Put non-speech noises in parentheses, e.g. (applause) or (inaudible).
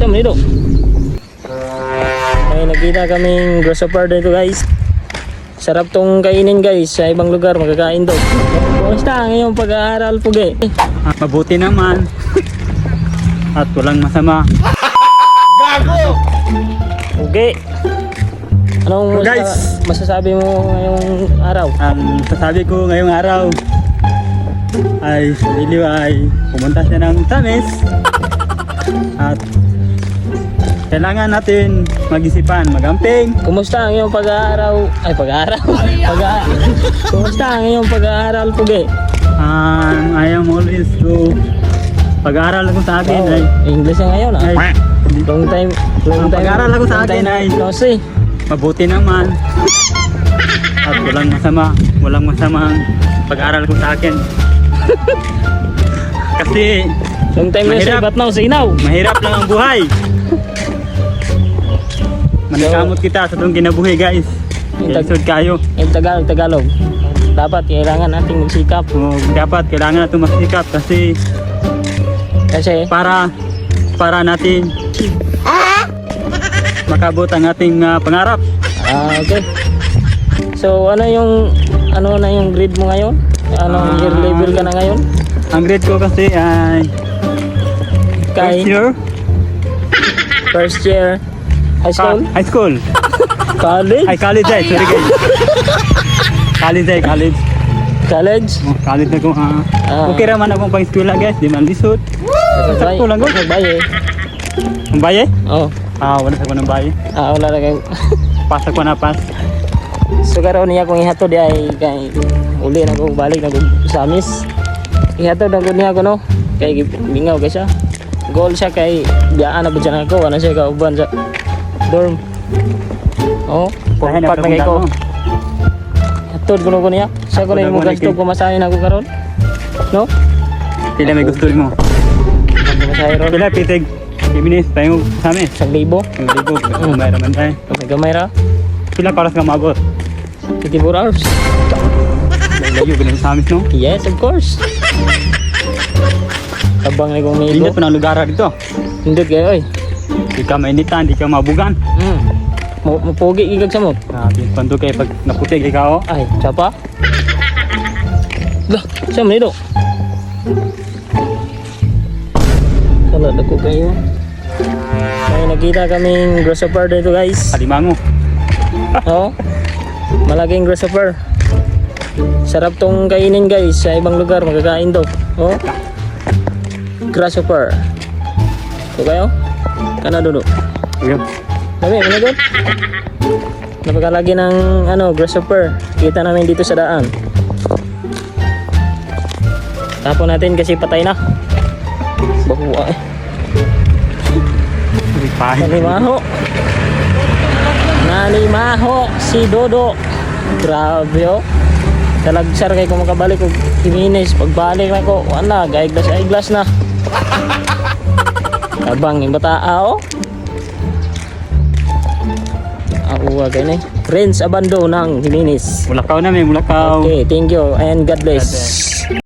Saan dito? May nakita kaming grasshopper dito guys. Sarap tong kainin guys sa ibang lugar magkakain daw. Kumusta ang iyong pag-aaral pugi? Ah, mabuti naman. At walang masama. Pugi. Anong So, guys. masa- masasabi mo ngayong araw? Ang sasabi ko ngayong araw ay si Liliw ay pumunta siya ng Tamis. At kailangan natin mag-isipan, magamping. Kumusta ang iyong pag-aaral? Ay, pag-aaral? (laughs) pag Kumusta ang iyong pag-aaral pugi? Um, I am always to pag-aaral ako sa akin ay, Oh, English na ngayon ah. ay Long time, long Ang time. pag-aaral ako sa long akin ay- No see. mabuti naman. At walang masama, walang masamang pag-aaral ko sa akin. (laughs) Kasi Long time na siya, Mahirap. ba't now sinaw? mahirap lang ang buhay. Manikamot kita sa itong kinabuhi guys. Ilisod kayo. In Tagalog, Tagalog. Dapat kailangan nating magsikap O, dapat kailangan natin magsikap kasi kasi para para natin makabot ang ating ah, pangarap. ah okay. So ano yung ano na yung grade mo ngayon? Anong Ah. year level ka na ngayon? Ang grade ko kasi ay Kay first year first year high school? Ka- high school. (laughs) College? Ay, college ay. Sorry guys. college ay, college. College? Oh, college na ko. ah. Ah. Okay raman akong pang eskwela guys. Di man lisod. Sakto lang ko. Baye. Ang baye? Oh. Ah, wala sa ko ng baye. Ah, wala na kayo. Pasa ko na pas. so karon niya kung ihatod di ay kay uli na ko balik na ko sa amis. Ihatod na ko niya ko no. Kay mingaw kay siya. Goal siya kay biyaan na ba dyan ako. Ano siya kauban sa dorm. Oh, pag na kay ko. mo. Hatod ko na ko niya. Siya ko na na gusto ko ko masahin ako karon. No? Pila may gusto mo. Pila pitig. Iminis tayo sa amin. Isang libo. Ang libo. May raman tayo. Kapag gamay ra. Pila ka oras ka maabot. 54 hours. Layo ganun sa amin no. Yes, of course. Tabang na kong Hindi migo. pa ng lugar dito. Hindi kayo oy. Di ka mainitan, di ka mabugan. Mo mapugi igag sa mo. Grabe, panto kay pag naputik ikaw. Ay, sapa. Lah, siya man ito. Salad ako kayo. May nakita kaming grasshopper dito guys. Alimango. Oo. Malaking grasshopper. Sarap tong kainin guys sa ibang lugar magkakain daw. Oh. Grasshopper. Ito kayo? Kana dudo. Ayun. Dami, doon? Napakalagi ng ano, grasshopper. Kita namin dito sa daan. Tapon natin kasi patay na. Bahuwa eh. Pahit. Nanimaho. Nanimaho si Dodo. Grabe oh. Talagsar kay kung makabalik og Jimenez. Pagbalik na ko, wala, gaiglas iglas na. Abang yung bataa oh. Ako kay ni. Prince Abando ng Jimenez. Mulakaw na may mulakaw. Okay, thank you and God bless.